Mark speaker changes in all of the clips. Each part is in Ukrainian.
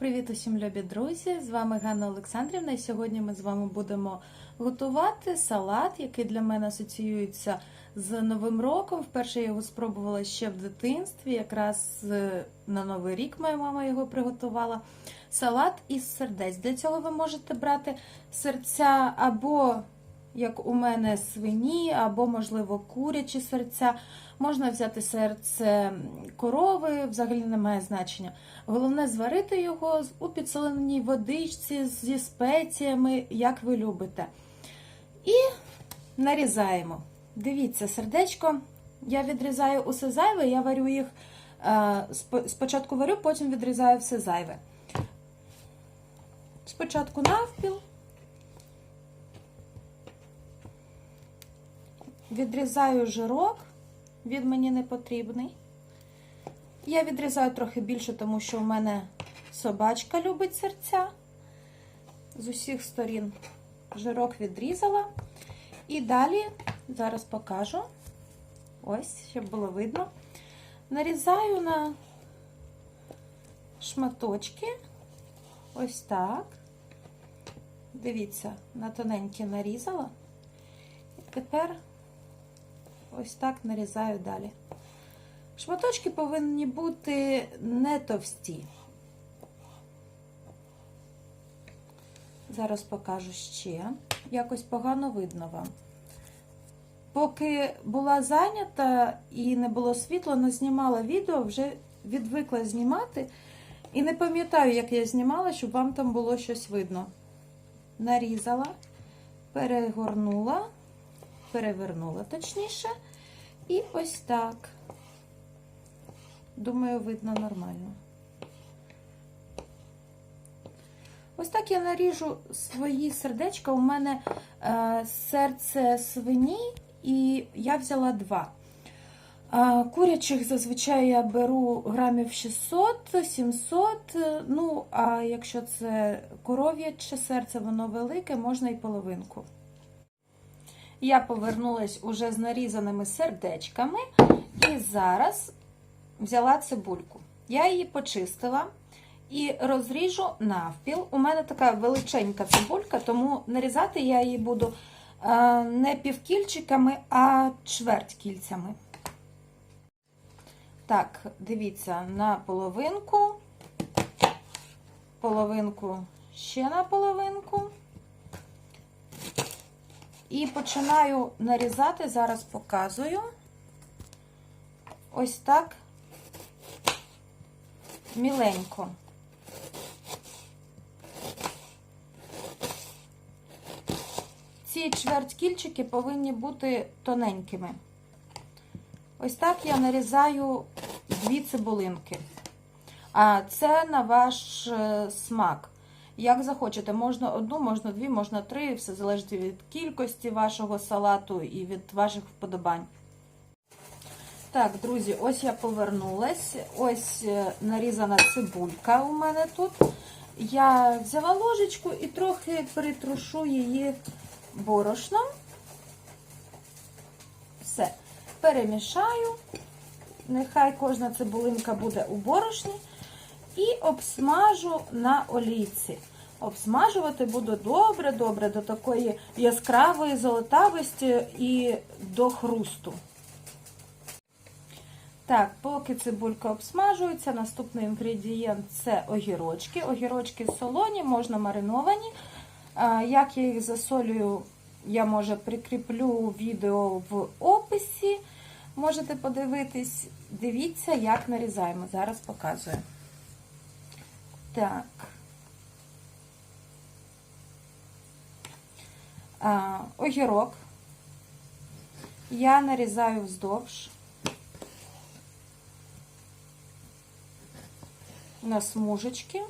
Speaker 1: Привіт усім любі друзі! З вами Ганна Олександрівна. І сьогодні ми з вами будемо готувати салат, який для мене асоціюється з Новим роком. Вперше я його спробувала ще в дитинстві, якраз е, на Новий рік моя мама його приготувала. Салат із сердець. Для цього ви можете брати серця або, як у мене, свині, або, можливо, курячі серця. Можна взяти серце корови, взагалі немає значення. Головне зварити його у підсоленій водичці зі спеціями, як ви любите. І нарізаємо. Дивіться, сердечко. Я відрізаю усе зайве, я варю їх е, спочатку варю, потім відрізаю все зайве. Спочатку навпіл. Відрізаю жирок, він мені не потрібний. Я відрізаю трохи більше, тому що у мене собачка любить серця. З усіх сторін жирок відрізала. І далі, зараз покажу, ось, щоб було видно, нарізаю на шматочки. Ось так. Дивіться, на тоненькі нарізала. І тепер ось так нарізаю далі. Шматочки повинні бути не товсті. Зараз покажу ще. Якось погано видно вам. Поки була зайнята і не було світла, не знімала відео, вже відвикла знімати. І не пам'ятаю, як я знімала, щоб вам там було щось видно. Нарізала, перегорнула, перевернула точніше. І ось так. Думаю, видно нормально. Ось так я наріжу свої сердечка. У мене е, серце свині, і я взяла два. Е, курячих зазвичай я беру грамів 600-700. Ну, а якщо це коров'яче серце, воно велике, можна і половинку. Я повернулась уже з нарізаними сердечками, і зараз взяла цибульку. Я її почистила і розріжу навпіл. У мене така величенька цибулька, тому нарізати я її буду не півкільчиками, а чверть кільцями. Так, дивіться, на половинку, половинку ще на половинку. І починаю нарізати, зараз показую. Ось так міленько. Ці чверткільчики повинні бути тоненькими. Ось так я нарізаю дві цибулинки. А це на ваш е, смак. Як захочете, можна одну, можна дві, можна три, все залежить від кількості вашого салату і від ваших вподобань. Так, друзі, ось я повернулась. Ось е, нарізана цибулька у мене тут. Я взяла ложечку і трохи перетрушу її борошном. Все. Перемішаю. Нехай кожна цибулинка буде у борошні. І обсмажу на олійці. Обсмажувати буду добре-добре до такої яскравої золотавості і до хрусту. Так, поки цибулька обсмажується, наступний інгредієнт це огірочки. Огірочки солоні, можна мариновані. Як я їх засолюю, я може прикріплю відео в описі. Можете подивитись, дивіться, як нарізаємо. Зараз показую. Так. А, огірок я нарізаю вздовж на смужечки,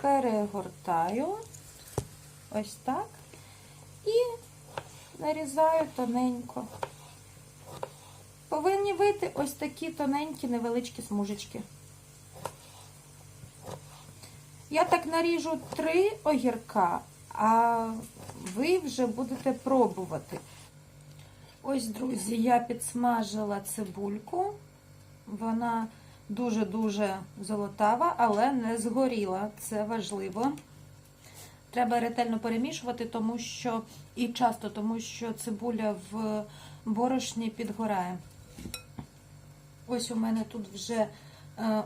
Speaker 1: перегортаю ось так і нарізаю тоненько. Повинні вийти ось такі тоненькі невеличкі смужечки. Я так наріжу три огірка, а ви вже будете пробувати. Ось, друзі, я підсмажила цибульку. Вона дуже-дуже золотава, але не згоріла. Це важливо. Треба ретельно перемішувати, тому що і часто, тому що цибуля в борошні підгорає. Ось у мене тут вже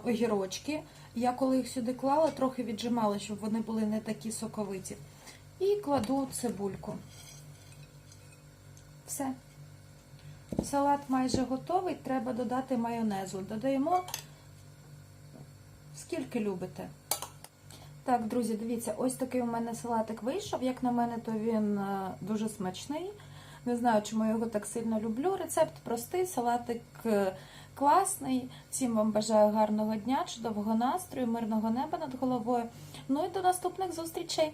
Speaker 1: огірочки. Я коли їх сюди клала, трохи віджимала, щоб вони були не такі соковиті. І кладу цибульку. Все. Салат майже готовий, треба додати майонезу. Додаємо скільки любите. Так, друзі, дивіться, ось такий у мене салатик вийшов. Як на мене, то він е, дуже смачний. Не знаю, чому я його так сильно люблю. Рецепт простий, салатик е, класний. Всім вам бажаю гарного дня, чудового настрою, мирного неба над головою. Ну і до наступних зустрічей!